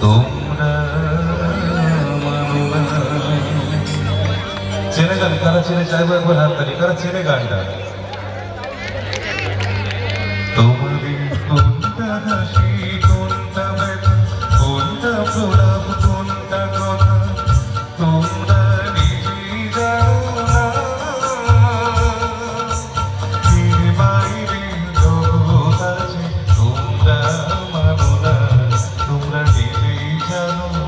তোমরা চেনে গান, কারা চেনে চাইব একবার হাত তালি কারা চেনে গানটা? তোমাদের কোনটা কোনটা não.